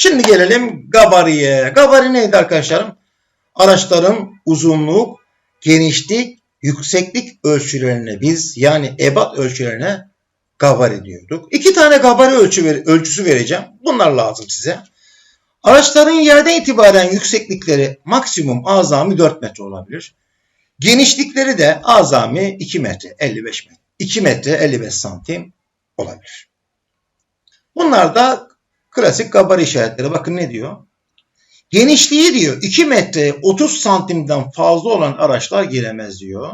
Şimdi gelelim gabariye. Gabari neydi arkadaşlarım? Araçların uzunluk, genişlik, yükseklik ölçülerine biz yani ebat ölçülerine gabari diyorduk. İki tane gabari ölçü ölçüsü vereceğim. Bunlar lazım size. Araçların yerden itibaren yükseklikleri maksimum azami 4 metre olabilir. Genişlikleri de azami 2 metre 55 metre. 2 metre 55 santim olabilir. Bunlar da klasik gabari işaretleri. Bakın ne diyor? Genişliği diyor 2 metre 30 santimden fazla olan araçlar giremez diyor.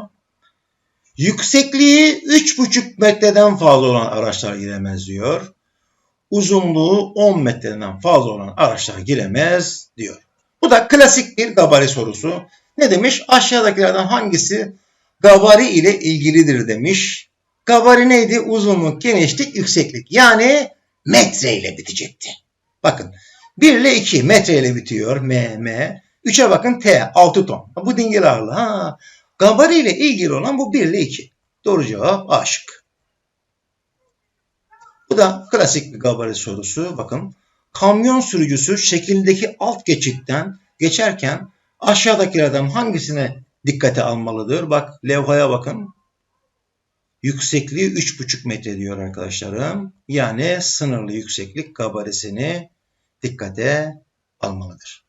Yüksekliği 3,5 metreden fazla olan araçlar giremez diyor. Uzunluğu 10 metreden fazla olan araçlar giremez diyor. Bu da klasik bir gabari sorusu. Ne demiş? Aşağıdakilerden hangisi gabari ile ilgilidir demiş. Gabari neydi? Uzunluk, genişlik, yükseklik. Yani metre ile bitecekti. Bakın 1 ile 2 metre bitiyor. M, M. 3'e bakın T 6 ton. Bu dingil ağırlığı. Ha. Gabari ile ilgili olan bu 1 ile 2. Doğru cevap A. Bu da klasik bir gabari sorusu. Bakın kamyon sürücüsü şekildeki alt geçitten geçerken aşağıdakilerden hangisine dikkate almalıdır? Bak levhaya bakın. Yüksekliği 3,5 metre diyor arkadaşlarım. Yani sınırlı yükseklik gabarisini dikkate almalıdır.